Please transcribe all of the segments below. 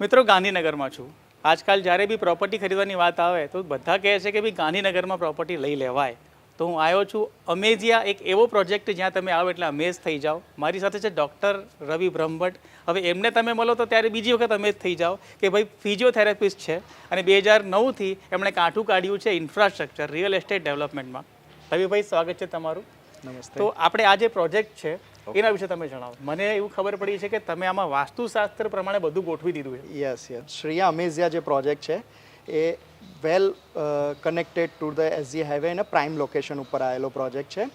મિત્રો ગાંધીનગરમાં છું. આજકાલ જ્યારે બી પ્રોપર્ટી ખરીદવાની વાત આવે તો બધા કહે છે કે ભાઈ ગાંધીનગરમાં પ્રોપર્ટી લઈ લેવાય. તો હું આવ્યો છું અમેજિયા એક એવો પ્રોજેક્ટ જ્યાં તમે આવો એટલે અમેઝ થઈ જાઓ. મારી સાથે છે ડૉક્ટર રવિ બ્રહ્મભટ્ટ. હવે એમને તમે મળો તો ત્યારે બીજી વખત અમેઝ થઈ જાઓ કે ભાઈ ફિઝિયોથેરાપિસ્ટ છે. અને બે હજાર નવથી એમણે કાંઠું કાઢ્યું છે ઇન્ફ્રાસ્ટ્રક્ચર રિયલ એસ્ટેટ ડેવલપમેન્ટમાં રવિભાઈ સ્વાગત છે તમારું. નમસ્તે. તો આપણે આ જે પ્રોજેક્ટ છે એના વિશે તમે જણાવો. મને એવું ખબર પડી છે કે તમે આમાં વાસ્તુશાસ્ત્ર પ્રમાણે બધું ગોઠવી દીધું છે. યસ યસ શ્રેયા અમેઝિયા જે પ્રોજેક્ટ છે એ well connected to the SG highway અને પ્રાઇમ લોકેશન ઉપર આવેલો પ્રોજેક્ટ છે.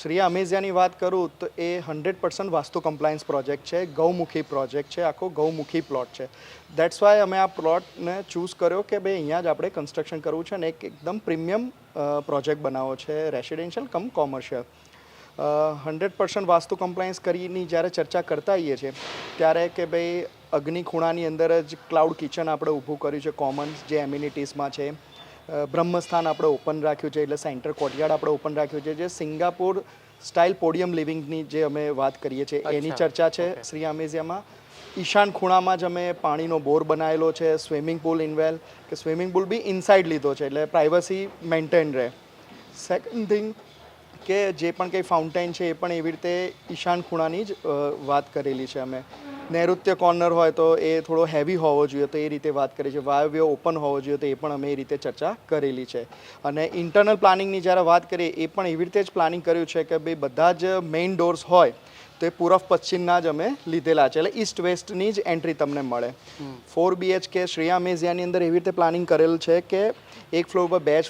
શ્રીયા અમેઝિયાની વાત કરું તો એ hundred percent vastu compliance project છે ગૌમુખી પ્રોજેક્ટ છે આખો ગૌમુખી પ્લોટ છે. દેટ્સ વાય અમે આ પ્લોટને ચૂઝ કર્યો કે ભાઈ અહીંયા જ આપણે કન્સ્ટ્રક્શન કરવું છે અને એક એકદમ પ્રીમિયમ પ્રોજેક્ટ બનાવવો છે residential cum commercial hundred percent vastu compliance કરીની જ્યારે ચર્ચા કરતા આવીએ છીએ ત્યારે કે ભાઈ અગ્નિ ખૂણાની અંદર જ ક્લાઉડ કિચન આપણે ઊભું કર્યું છે કોમન જે એમ્યુનિટીઝમાં છે બ્રહ્મસ્થાન આપણે ઓપન રાખ્યું છે એટલે સેન્ટર કોર્ટયાર્ડ આપણે ઓપન રાખ્યું છે જે સિંગાપુર સ્ટાઇલ પોડિયમ લિવિંગની જે અમે વાત કરીએ છીએ એની ચર્ચા છે શ્રી અમેઝિયામાં ઈશાન ખૂણામાં જ અમે પાણીનો બોર બનાવેલો છે સ્વિમિંગ પુલ ઇનવેલ કે સ્વિમિંગ પુલ બી ઇનસાઇડ લીધો છે એટલે પ્રાઇવસી મેન્ટેન રહે. સેકન્ડ થિંગ કે જે પણ કંઈ ફાઉન્ટેન છે એ પણ એવી રીતે ઈશાન ખૂણાની જ વાત કરેલી છે અમે. નૈઋત્ય કોર્નર હોય તો એ થોડો હેવી હોવો જોઈએ તો એ રીતે વાત કરી છે. વાયવ્ય ઓપન હોવો જોઈએ તો એ પણ અમે એ રીતે ચર્ચા કરેલી છે. અને ઇન્ટરનલ પ્લાનિંગની જ્યારે વાત કરીએ એ પણ એવી રીતે જ પ્લાનિંગ કર્યું છે કે ભાઈ બધા જ મેઇન ડોર્સ હોય તો એ પૂરબ પશ્ચિમના જ અમે લીધેલા છે. એટલે ઈસ્ટ વેસ્ટની જ એન્ટ્રી તમને મળે. ફોર બીએચકે શ્રેયા મેઝિયાની અંદર એવી રીતે પ્લાનિંગ કરેલ છે કે એક ફ્લોર પર બે જ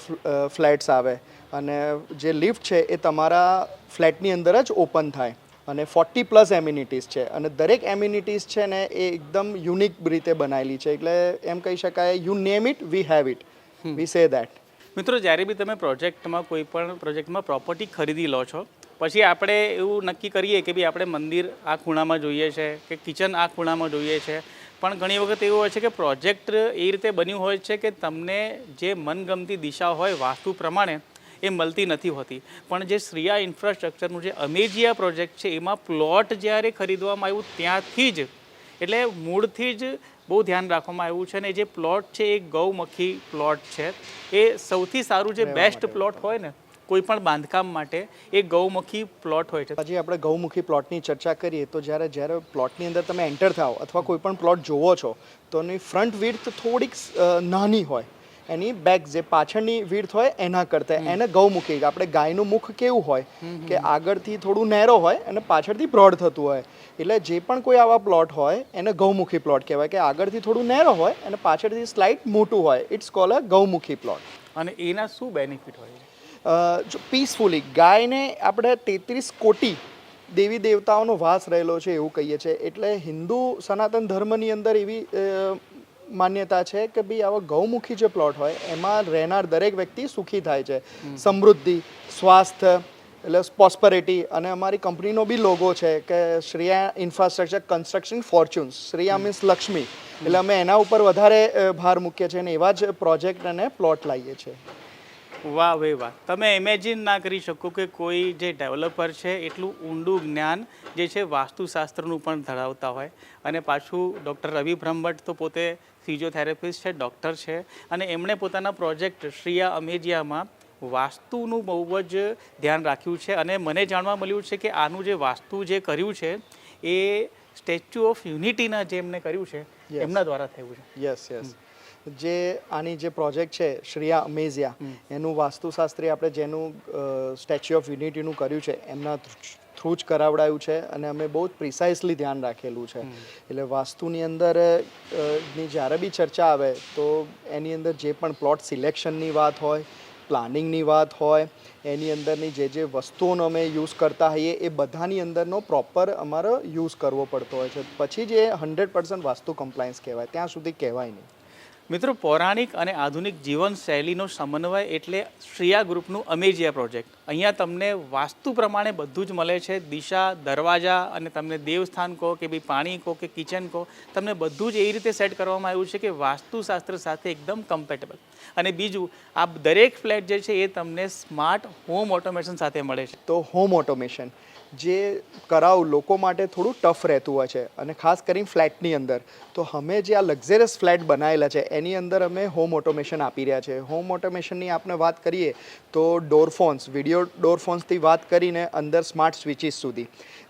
ફ્લેટ્સ આવે. અને જે લિફ્ટ છે એ તમારા ફ્લેટની અંદર જ ઓપન થાય અને ફોર્ટી પ્લસ એમ્યુનિટીઝ છે. અને દરેક એમ્યુનિટીઝ છે ને એ એકદમ યુનિક રીતે બનાવેલી છે. એટલે એમ કહી શકાય you name it we have it we say that મિત્રો જ્યારે બી તમે પ્રોજેક્ટમાં કોઈ પણ પ્રોજેક્ટમાં પ્રોપર્ટી ખરીદી લો છો પછી આપણે એવું નક્કી કરીએ કે ભાઈ આપણે મંદિર આ ખૂણામાં જોઈએ છે કે કિચન આ ખૂણામાં જોઈએ છે. પણ ઘણી વખત એવું હોય છે કે પ્રોજેક્ટ એ રીતે બન્યું હોય છે કે તમને જે મનગમતી દિશા હોય વાસ્તુ પ્રમાણે એ મળતી નથી હોતી. પણ જે શ્રીયા ઇન્ફ્રાસ્ટ્રક્ચરનું જે અમેજિયા પ્રોજેક્ટ છે એમાં પ્લોટ જ્યારે ખરીદવામાં આવ્યું ત્યાંથી જ એટલે મૂળથી જ બહુ ધ્યાન રાખવામાં આવ્યું છે અને જે પ્લોટ છે એ ગૌમખી પ્લોટ છે. એ સૌથી સારું જે બેસ્ટ પ્લોટ હોય ને કોઈ પણ બાંધકામ માટે એ ગૌમુખી પ્લોટ હોય છે. પછી આપણે ગૌમુખી પ્લોટની ચર્ચા કરીએ તો જ્યારે જ્યારે પ્લોટની અંદર તમે એન્ટર થાઓ અથવા કોઈ પણ પ્લોટ જોવો છો તો એની ફ્રન્ટ વિડ્થ થોડીક નાની હોય. એની બેક જે પાછળની વીર્થ હોય એના કરતાં એને ગૌમુખી આપણે ગાયનું મુખ કેવું હોય કે આગળથી થોડું નેરો હોય અને પાછળથી બ્રોડ થતું હોય. એટલે જે પણ કોઈ આવા પ્લોટ હોય એને ગૌમુખી પ્લોટ કહેવાય. કે આગળથી થોડું નેરો હોય અને પાછળથી સ્લાઇટ મોટું હોય. It's call a ગૌમુખી plot. અને એના શું બેનિફિટ હોય? જો પીસફુલી ગાયને આપણે તેત્રીસ કોટી દેવી દેવતાઓનો વાસ રહેલો છે એવું કહીએ છીએ. એટલે હિન્દુ સનાતન ધર્મની અંદર એવી માન્યતા છે કે ભાઈ આવા ગૌમુખી જે પ્લોટ હોય એમાં રહેનાર દરેક વ્યક્તિ સુખી થાય છે. સમૃદ્ધિ સ્વાસ્થ્ય એટલે પોસ્પરિટી અને અમારી કંપનીનો બી લોગો છે કે Shreya infrastructure construction fortunes Shreya means Lakshmi. એટલે અમે એના ઉપર વધારે ભાર મૂકીએ છીએ અને એવા જ પ્રોજેક્ટ અને પ્લોટ લાવીએ છીએ. વાહ ભાઈ વાહ. તમે ઇમેજિન ના કરી શકો કે કોઈ જે ડેવલપર છે એટલું ઊંડું જ્ઞાન જે છે વાસ્તુશાસ્ત્રનું પણ ધરાવતા હોય. અને પાછું ડૉક્ટર રવિ બ્રહ્મભટ્ટ તો પોતે ફિઝિયોથેરાપિસ્ટ છે ડૉક્ટર છે. અને એમણે પોતાના પ્રોજેક્ટ શ્રીયા અમેજિયામાં વાસ્તુનું બહુ જ ધ્યાન રાખ્યું છે. અને મને જાણવા મળ્યું છે કે આનું જે વાસ્તુ જે કર્યું છે એ સ્ટેચ્યુ ઓફ યુનિટીના જે એમને કર્યું છે. એમના દ્વારા થયું છે. યસ યસ જે આની જે પ્રોજેક્ટ છે શ્રેયા અમેઝિયા એનું વાસ્તુશાસ્ત્રી આપણે જેનું સ્ટેચ્યુ ઓફ યુનિટીનું કર્યું છે એમના થ્રુ જ કરાવડાયું છે અને અમે બહુ જ પ્રિસાઇસલી ધ્યાન રાખેલું છે. એટલે વાસ્તુની અંદરની જ્યારે બી ચર્ચા આવે તો એની અંદર જે પણ પ્લોટ સિલેક્શનની વાત હોય પ્લાનિંગની વાત હોય એની અંદરની જે જે વસ્તુઓનો અમે યુઝ કરતા હોઈએ એ બધાની અંદરનો પ્રોપર અમારો યુઝ કરવો પડતો હોય છે. પછી જ હંડ્રેડ પર્સન્ટ વાસ્તુ કમ્પ્લાયન્સ કહેવાય ત્યાં સુધી કહેવાય નહીં. મિત્રો, પૌરાણિક અને આધુનિક જીવન શૈલીનો સમન્વય એટલે શ્રેયા ગ્રુપનું અમેજિયા પ્રોજેક્ટ. અહીંયા તમને વાસ્તુ પ્રમાણે બધું જ મળે છે. દિશા, દરવાજા અને તમને દેવસ્થાન કહો કે ભાઈ પાણી કહો કે કિચન કહો, તમને બધું જ એ રીતે સેટ કરવામાં આવ્યું છે કે વાસ્તુશાસ્ત્ર સાથે એકદમ કમ્પેટેબલ અને બીજું, આ દરેક ફ્લેટ જે છે એ તમને સ્માર્ટ હોમ ઓટોમેશન સાથે મળે છે. તો હોમ ઓટોમેશન જે કરાવ લોકો માટે થોડું ટફ રહેતું હોય છે અને ખાસ કરીને ફ્લેટની અંદર. તો અમે જે આ લક્ઝરિયસ ફ્લેટ બનાવેલા છે, એની અંદર અમે હોમ ઓટોમેશન આપી રહ્યા છે. હોમ ઓટોમેશનની આપણે વાત કરીએ તો ડોરફોન્સ વીડિયો ડોરફોન્સથી વાત કરીને અંદર સ્માર્ટ સ્વિચીસ સુધી.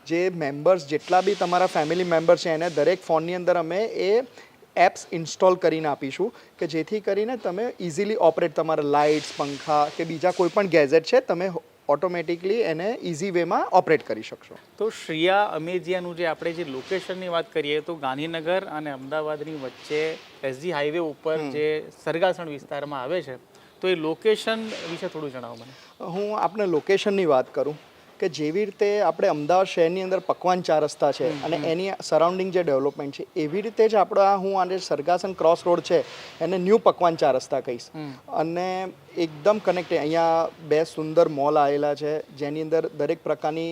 જે મેમ્બર્સ જેટલા બી તમારા ફેમિલી મેમ્બર છે, એને દરેક ફોનની અંદર અમે એ એપ્સ ઇન્સ્ટોલ કરીને આપીશું કે જેથી કરીને તમે ઇઝીલી ઓપરેટ તમારા લાઇટ્સ પંખા કે બીજા કોઈ પણ ગેઝેટ છે, તમે ઓટોમેટિકલી એને ઇઝી વેમાં ઓપરેટ કરી શકશો. તો શ્રિયા અમેજિયાનું જે આપણે જે લોકેશનની વાત કરીએ તો ગાંધીનગર અને અમદાવાદની વચ્ચે એસજી હાઈવે ઉપર જે સરગાસણ વિસ્તારમાં આવે છે તો એ લોકેશન વિશે થોડું જણાવો મને. હું આપણે લોકેશનની વાત કરું. કે જેવી રીતે આપણે અમદાવાદ શહેરની અંદર પકવાન ચાર રસ્તા છે અને એની સરાઉન્ડિંગ જે ડેવલપમેન્ટ છે એવી રીતે જ આપણે હું આજે સરગાસન ક્રોસ રોડ છે એને ન્યૂ પકવાન ચાર રસ્તા કહીશ. અને એકદમ કનેક્ટ અહીંયા બે સુંદર મોલ આવેલા છે જેની અંદર દરેક પ્રકારની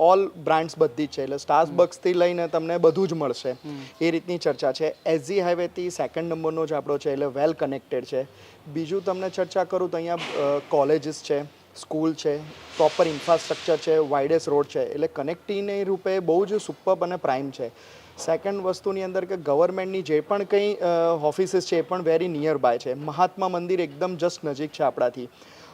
ઓલ બ્રાન્ડ્સ બધી જ છે એટલે સ્ટાર્સ બક્સથી લઈને તમને બધું જ મળશે. એ રીતની ચર્ચા છે. એસજી હાઈવેથી સેકન્ડ નંબરનો જ આપણો છે એટલે વેલ કનેક્ટેડ છે. બીજું તમને ચર્ચા કરું તો અહીંયા કોલેજીસ છે. સ્કૂલ છે પ્રોપર ઇન્ફ્રાસ્ટ્રક્ચર છે વાઇડેસ રોડ છે, એટલે કનેક્ટિવની રૂપે બહુ જ સુપર અને પ્રાઇમ છે. સેકન્ડ વસ્તુની અંદર કે ગવર્મેન્ટની જે પણ કંઈ ઓફિસીસ છે એ પણ વેરી નિયર બાય છે. મહાત્મા મંદિર એકદમ જસ્ટ નજીક છે આપણાથી.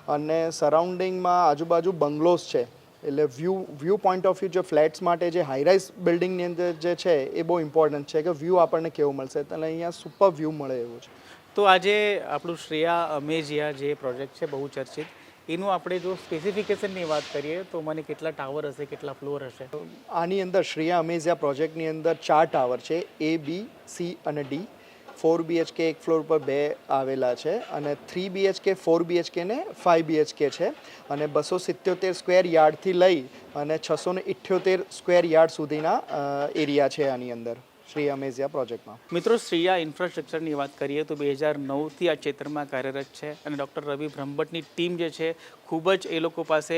અને સરાઉન્ડિંગમાં આજુબાજુ બંગલોઝ છે. એટલે view view point of view જે ફ્લેટ્સ માટે જે હાઈરાઇઝ બિલ્ડિંગની અંદર જે છે એ બહુ ઇમ્પોર્ટન્ટ છે કે વ્યૂ આપણને કેવું મળશે. એટલે અહીંયા સુપર વ્યૂ મળે એવું છે. તો આજે આપણું શ્રેયા અમેજિયા જે પ્રોજેક્ટ છે બહુ ચર્ચિત. એનું આપણે જો સ્પેસિફિકેશનની વાત કરીએ, તો મને કેટલા ટાવર હશે, કેટલા ફ્લોર હશે? આની અંદર શ્રેયા અમેઝિયા પ્રોજેક્ટની અંદર ચાર ટાવર છે એ બી સી અને ડી ફોર બીએચકે એક ફ્લોર પર બે આવેલા છે અને થ્રી બીએચકે ફોર બીએચકે ને ફાઇવ બીએચકે છે. અને બસો સિત્યોતેર સ્ક્વેર યાર્ડથી લઈ અને છસો ને ઇઠ્યોતેર સ્ક્વેર યાર્ડ સુધીના એરિયા છે આની અંદર. શ્રી અમેઝિયા પ્રોજેક્ટમાં મિત્રો શ્રીયા ઇન્ફ્રાસ્ટ્રક્ચરની વાત કરીએ તો બે હજાર નવથી આ ક્ષેત્રમાં કાર્યરત છે અને ડૉક્ટર રવિ બ્રહ્મભટ્ટની ટીમ જે છે, ખૂબ જ એ લોકો પાસે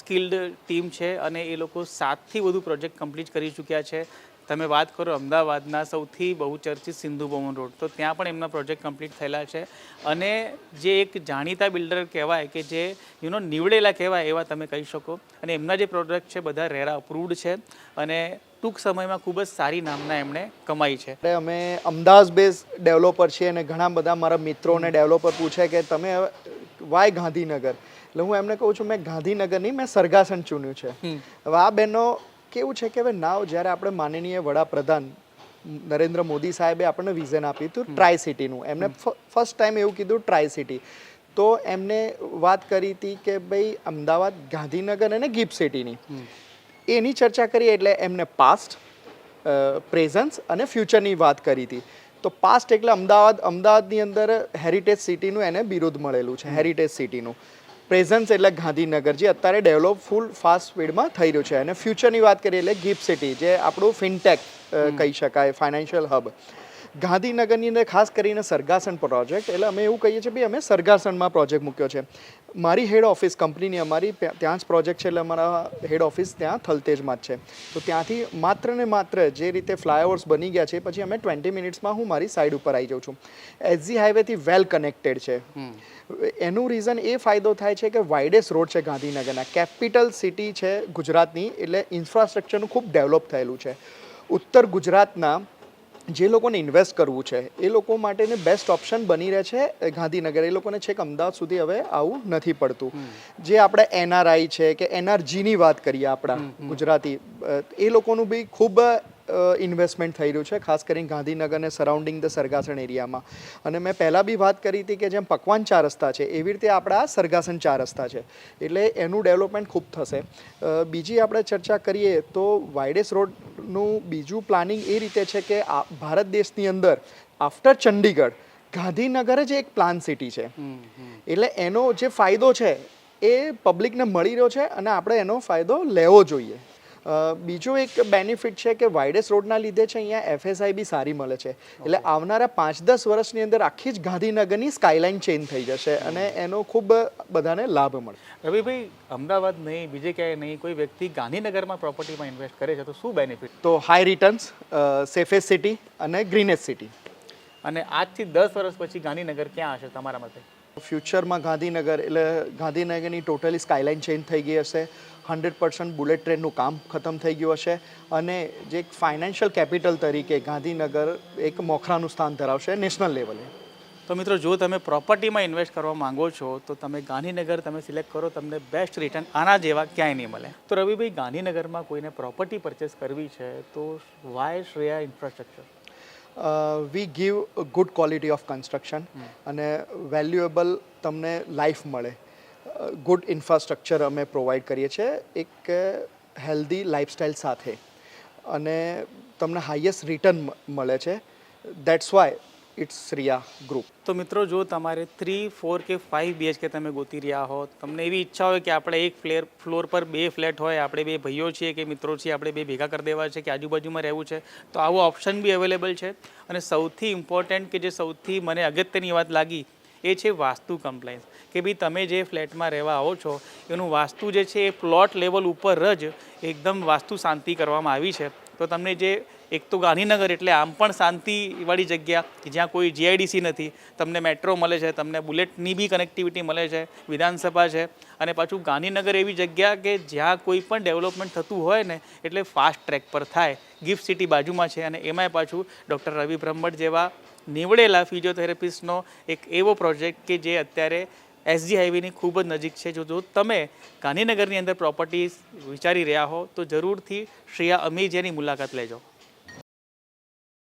સ્કિલ્ડ ટીમ છે અને એ લોકો સાતથી વધુ પ્રોજેક્ટ કમ્પ્લીટ કરી ચૂક્યા છે. તમે વાત કરો અમદાવાદના સૌથી બહુચર્ચિત સિંધુ ભવન રોડ તો ત્યાં પણ એમના પ્રોજેક્ટ કમ્પ્લીટ થયેલા છે. અને જે એક જાણીતા બિલ્ડર કહેવાય કે જે યુનો નીવડેલા કહેવાય એવા તમે કહી શકો. અને એમના જે પ્રોજેક્ટ છે બધા રેરા અપ્રૂવડ છે અને ટૂંક સમયમાં ખૂબ જ સારી નામના એમણે કમાઈ છે. એટલે અમે અમદાવાદ બેઝ ડેવલપર છીએ અને ઘણા બધા મારા મિત્રોને ડેવલપર પૂછે કે તમે વાય ગાંધીનગર? એટલે હું એમને કહું છું મેં ગાંધીનગર નહીં મેં સરગાસન ચૂન્યું છે. હવે આ બહેનો કેવું છે કે હવે નાવ જ્યારે આપણે માનનીય વડાપ્રધાન નરેન્દ્ર મોદી સાહેબે આપણને વિઝન આપ્યું હતું ટ્રાય સિટીનું એમને ફર્સ્ટ ટાઈમ એવું કીધું ટ્રાય સિટી તો એમને વાત કરી હતી કે ભાઈ અમદાવાદ ગાંધીનગર અને ગિફ્ટ સિટીની એની ચર્ચા કરી એટલે એમને પાસ્ટ પ્રેઝન્સ અને ફ્યુચરની વાત કરી હતી. તો પાસ્ટ એટલે અમદાવાદ અમદાવાદની અંદર હેરિટેજ સિટીનું એને બિરુદ મળેલું છે હેરિટેજ સિટીનું પ્રેઝન્સ એટલે ગાંધીનગર જે અત્યારે ડેવલપ ફૂલ ફાસ્ટ સ્પીડમાં થઈ રહ્યું છે. અને ફ્યુચરની વાત કરીએ એટલે ગિફ્ટ સિટી જે આપણું ફિનટેક કહી શકાય ફાઇનાન્શિયલ હબ ગાંધીનગરની અંદર ખાસ કરીને સરગાસન પ્રોજેક્ટ એટલે અમે એવું કહીએ છીએ ભાઈ અમે સરગાસનમાં પ્રોજેક્ટ મૂક્યો છે. મારી હેડ ઓફિસ કંપનીની અમારી ત્યાં જ પ્રોજેક્ટ છે એટલે અમારા હેડ ઓફિસ ત્યાં થલતેજમાં જ છે. તો ત્યાંથી માત્ર ને માત્ર જે રીતે ફ્લાયઓવર્સ બની ગયા છે પછી અમે ટ્વેન્ટી મિનિટ્સમાં હું મારી સાઈડ ઉપર આવી જાઉં છું. એસજી હાઈવેથી વેલ કનેક્ટેડ છે. એનું રીઝન એ ફાયદો થાય છે કે વાઇડેસ્ટ રોડ છે ગાંધીનગરના. કેપિટલ સિટી છે ગુજરાતની એટલે ઇન્ફ્રાસ્ટ્રક્ચરનું ખૂબ ડેવલપ થયેલું છે. ઉત્તર ગુજરાતના જે લોકોને ઇન્વેસ્ટ કરવું છે એ લોકો માટેને બેસ્ટ ઓપ્શન બની રહે છે ગાંધીનગર. એ લોકોને છેક અમદાવાદ સુધી હવે આવું નથી પડતું. જે આપણે એનઆરઆઈ છે કે એનઆરજીની વાત કરીએ આપણા ગુજરાતી એ લોકોનું બી ખૂબ ઇન્વેસ્ટમેન્ટ થઈ રહ્યું છે ખાસ કરીને ગાંધીનગર અને સરાઉન્ડિંગ ધ સરગાસણ એરિયામાં અને મેં પહેલાં બી વાત કરી હતી કે જેમ પકવાન ચાર રસ્તા છે એવી રીતે આપણા સરગાસન ચાર રસ્તા છે. એટલે એનું ડેવલપમેન્ટ ખૂબ થશે. બીજી આપણે ચર્ચા કરીએ તો વાઇડેસ રોડનું બીજું પ્લાનિંગ એ રીતે છે કે આ ભારત દેશની અંદર આફ્ટર ચંડીગઢ ગાંધીનગર જ એક પ્લાન સિટી છે. એટલે એનો જે ફાયદો છે એ પબ્લિકને મળી રહ્યો છે અને આપણે એનો ફાયદો લેવો જોઈએ. બીજો એક બેનિફિટ છે કે વાઇડેસ રોડના લીધે છે અહીંયા એફએસઆઈ બી સારી મળે છે. એટલે આવનારા પાંચ દસ વર્ષની અંદર આખી જ ગાંધીનગરની સ્કાયલાઇન ચેન્જ થઈ જશે અને એનો ખૂબ બધાને લાભ મળે. રવિભાઈ અમદાવાદ નહીં બીજે ક્યાંય નહીં કોઈ વ્યક્તિ ગાંધીનગરમાં પ્રોપર્ટીમાં ઇન્વેસ્ટ કરે છે તો શું બેનિફિટ તો હાઈ રિટર્ન્સ સેફેસ્ટ સિટી અને ગ્રીનેસ્ટ સિટી અને આજથી દસ વર્ષ પછી ગાંધીનગર ક્યાં હશે તમારા મતે? ફ્યુચરમાં ગાંધીનગર, એટલે ગાંધીનગરની ટોટલી સ્કાયલાઇન ચેન્જ થઈ ગઈ હશે. હંડ્રેડ પર્સન્ટ બુલેટ ટ્રેનનું કામ ખતમ થઈ ગયું હશે. અને જે એક ફાઇનાન્શિયલ કેપિટલ તરીકે ગાંધીનગર એક મોખરાનું સ્થાન ધરાવશે નેશનલ લેવલે તો મિત્રો, જો તમે પ્રોપર્ટીમાં ઇન્વેસ્ટ કરવા માંગો છો, તો તમે ગાંધીનગર તમે સિલેક્ટ કરો, તમને બેસ્ટ રિટર્ન આના જેવા ક્યાંય નહીં મળે. તો રવિભાઈ, ગાંધીનગરમાં કોઈને પ્રોપર્ટી પરચેસ કરવી છે, તો why Shreya infrastructure we give good quality of construction અને વેલ્યુએબલ તમને લાઈફ મળે. ગુડ ઇન્ફ્રાસ્ટ્રક્ચર અમે પ્રોવાઈડ કરીએ છીએ એક હેલ્ધી લાઈફસ્ટાઈલ સાથે. અને તમને હાઈએસ્ટ રિટર્ન મળે છે. That's why it's Riya group તો મિત્રો, જો તમારે થ્રી ફોર કે ફાઇવ બીએચકે તમે ગોતી રહ્યા હો તમને એવી ઈચ્છા હોય કે આપણે એક ફ્લેર, ફ્લોર પર બે ફ્લેટ હોય, આપણે બે ભાઈઓ છીએ કે મિત્રો છીએ, આપણે બે ભેગા કરી દેવા છે કે આજુબાજુમાં રહેવું છે, તો આવો ઓપ્શન બી અવેલેબલ છે. અને સૌથી ઇમ્પોર્ટન્ટ કે જે સૌથી મને અગત્યની વાત લાગી, એ છે વાસ્તુ કમ્પ્લાયન્સ કે ભાઈ તમે જે ફ્લેટમાં રહેવા આવો છો, એનું વાસ્તુ જે છે એ પ્લોટ લેવલ ઉપર જ એકદમ વાસ્તુ શાંતિ કરવામાં આવી છે. તો તમને જે એક તો ગાંધીનગર એટલે આમ પણ શાંતિવાળી જગ્યા જ્યાં કોઈ જીઆઈડીસી નથી. તમને મેટ્રો મળે છે, તમને બુલેટની બી કનેક્ટિવિટી મળે છે, વિધાનસભા છે. અને પાછું ગાંધીનગર એવી જગ્યા કે જ્યાં કોઈ પણ ડેવલપમેન્ટ થતું હોય ને, એટલે ફાસ્ટ ટ્રેક પર થાય. ગિફ્ટ સિટી બાજુમાં છે અને એમાંય પાછું ડૉક્ટર રવિ બ્રહ્મટ જેવા નીવડેલા ફિઝિયોથેરાપિસ્ટનો એક એવો પ્રોજેક્ટ કે જે અત્યારે એસજી હાઈવેની ખૂબ જ નજીક છે. જો જો તમે ગાંધીનગરની અંદર પ્રોપર્ટી વિચારી રહ્યા હો, તો જરૂરથી શ્રેયા અમીજેની મુલાકાત લેજો.